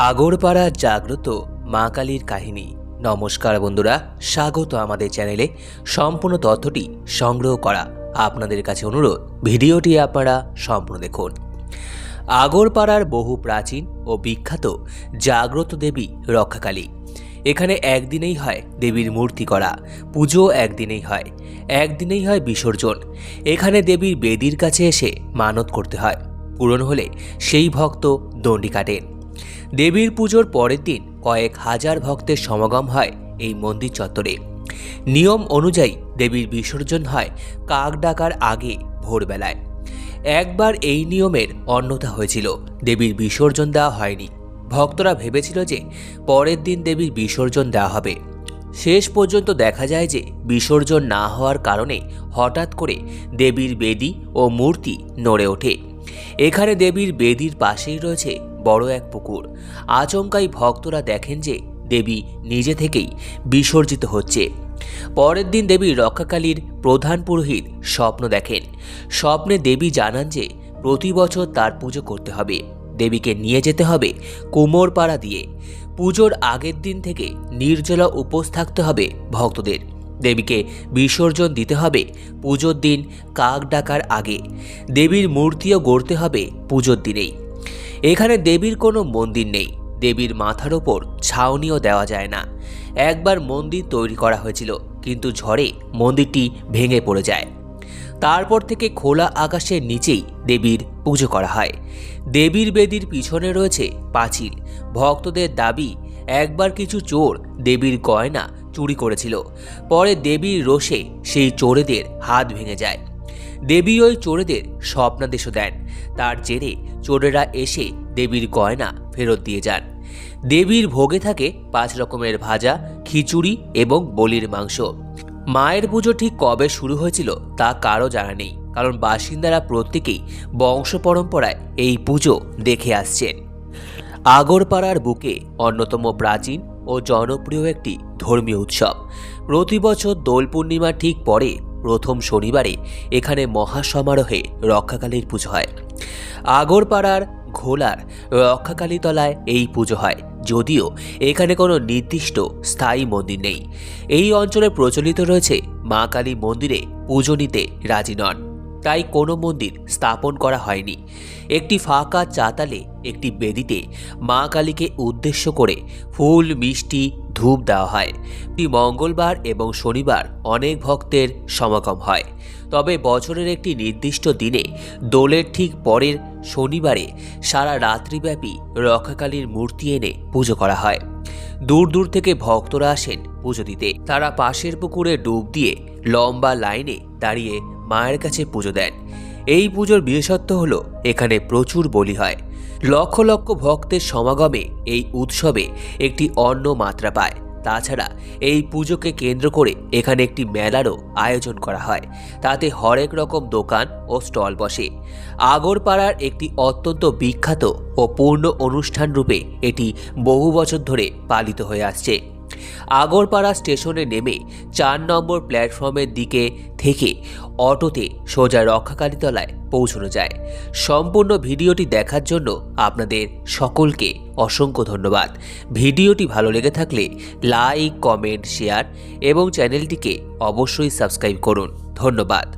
আগরপাড়া জাগ্রত মা কালীর কাহিনী। নমস্কার বন্ধুরা, স্বাগত আমাদের চ্যানেলে। সম্পূর্ণ তথ্যটি সংগ্রহ করা আপনাদের কাছে অনুরোধ, ভিডিওটি আপনারা সম্পূর্ণ দেখুন। আগরপাড়ার বহু প্রাচীন ও বিখ্যাত জাগ্রত দেবী রক্ষাকালী। এখানে একদিনেই হয় দেবীর মূর্তি করা, পুজো একদিনেই হয় একদিনেই হয় বিসর্জন। এখানে দেবীর বেদির কাছে এসে মানত করতে হয়, পূরণ হলে সেই ভক্ত দণ্ডি কাটেন। দেবীর পুজোর পরের দিন কয়েক হাজার ভক্তের সমাগম হয় এই মন্দির চত্বরে। নিয়ম অনুযায়ী দেবীর বিসর্জন হয় কাক ডাকার আগে ভোরবেলায়। একবার এই নিয়মের অন্যতা হয়েছিল, দেবীর বিসর্জন দেওয়া হয়নি। ভক্তরা ভেবেছিল যে পরের দিন দেবীর বিসর্জন দেওয়া হবে। শেষ পর্যন্ত দেখা যায় যে বিসর্জন না হওয়ার কারণে হঠাৎ করে দেবীর বেদি ও মূর্তি নড়ে ওঠে। এখানে দেবীর বেদির পাশেই রয়েছে বড় এক পুকুর। আচমকাই ভক্তরা দেখেন যে দেবী নিজে থেকেই বিসর্জিত হচ্ছে। পরের দিন দেবী রক্ষাকালীর প্রধান পুরোহিত স্বপ্ন দেখেন। স্বপ্নে দেবী জানান যে প্রতি বছর তার পুজো করতে হবে। দেবীকে নিয়ে যেতে হবে কুমোরপাড়া দিয়ে। পুজোর আগের দিন থেকে নির্জলা উপোস থাকতে হবে ভক্তদের। দেবীকে বিসর্জন দিতে হবে পুজোর দিন কাক ডাকার আগে। দেবীর মূর্তিও গড়তে হবে পুজোর দিনেই। এখানে দেবীর কোনো মন্দির নেই। দেবীর মাথার ওপর ছাউনিও দেওয়া যায় না। একবার মন্দির তৈরি করা হয়েছিল, কিন্তু ঝড়ে মন্দিরটি ভেঙে পড়ে যায়। তারপর থেকে খোলা আকাশের নিচেই দেবীর পুজো করা হয়। দেবীর বেদির পিছনে রয়েছে পাঁচিল। ভক্তদের দাবি, একবার কিছু চোর দেবীর গয়না চুরি করেছিল। পরে দেবীর রোষে সেই চোরেদের হাত ভেঙে যায়। দেবী ওই চোরেদের স্বপ্নাদেশও দেন। তার জেরে চোরেরা এসে দেবীর গয়না ফেরত দিয়ে যান। দেবীর ভোগে থাকে পাঁচ রকমের ভাজা, খিচুড়ি এবং বলির মাংস। মায়ের পুজো ঠিক কবে শুরু হয়েছিল তা কারও জানা নেই, কারণ বাসিন্দারা প্রত্যেকেই বংশ পরম্পরায় এই পুজো দেখে আসছেন। আগরপাড়ার বুকে অন্যতম প্রাচীন ও জনপ্রিয় একটি ধর্মীয় উৎসব। প্রতি বছর দোল পূর্ণিমা ঠিক পরে, প্রথম শনিবারে, এখানে মহাসমারোহে রক্ষাকালীর পুজো হয়। আগরপাড়ার ঘোলার রক্ষাকালীতলায় এই পুজো হয়। যদিও এখানে কোনো নির্দিষ্ট স্থায়ী মন্দির নেই। এই অঞ্চলে প্রচলিত রয়েছে মা কালী মন্দিরে পুজো নিতে রাজি নন। তাই কোনো মন্দির স্থাপন করা হয়নি। একটি ফাঁকা চাতালে, একটি বেদিতে মা কালীকে উদ্দেশ্য করে ফুল, মিষ্টি, ধূপ দেওয়া হয়। মঙ্গলবার এবং শনিবার অনেক ভক্তের সমাগম হয়। তবে বছরের একটি নির্দিষ্ট দিনে, দোলের ঠিক পরের শনিবারে সারা রাত্রিব্যাপী রক্ষাকালীর মূর্তি এনে পুজো করা হয়। দূর দূর থেকে ভক্তরা আসেন পুজো দিতে। তারা পাশের পুকুরে ডুব দিয়ে লম্বা লাইনে দাঁড়িয়ে মায়ের কাছে পুজো দেন। এই পুজোর বিশেষত্ব হলো, এখানে প্রচুর বলি হয়। লক্ষ লক্ষ ভক্তের সমাগমে এই উৎসবে একটি অন্য মাত্রা পায়। তাছাড়া এই পুজোকে কেন্দ্র করে এখানে একটি মেলারও আয়োজন করা হয়। তাতে হরেক রকম দোকান ও স্টল বসে। আগরপাড়ার একটি অত্যন্ত বিখ্যাত ও পূর্ণ অনুষ্ঠান রূপে এটি বহু বছর ধরে পালিত হয়ে আসছে। আগরপাড়া স্টেশনে নেমে চার নম্বর প্ল্যাটফর্মের দিকে থেকে অটোতে সোজা রক্ষাকালীতলায় পৌঁছানো যায়। সম্পূর্ণ ভিডিওটি দেখার জন্য আপনাদের সকলকে অসংখ্য ধন্যবাদ। ভিডিওটি ভালো লেগে থাকলে লাইক, কমেন্ট, শেয়ার এবং চ্যানেলটিকে অবশ্যই সাবস্ক্রাইব করুন। ধন্যবাদ।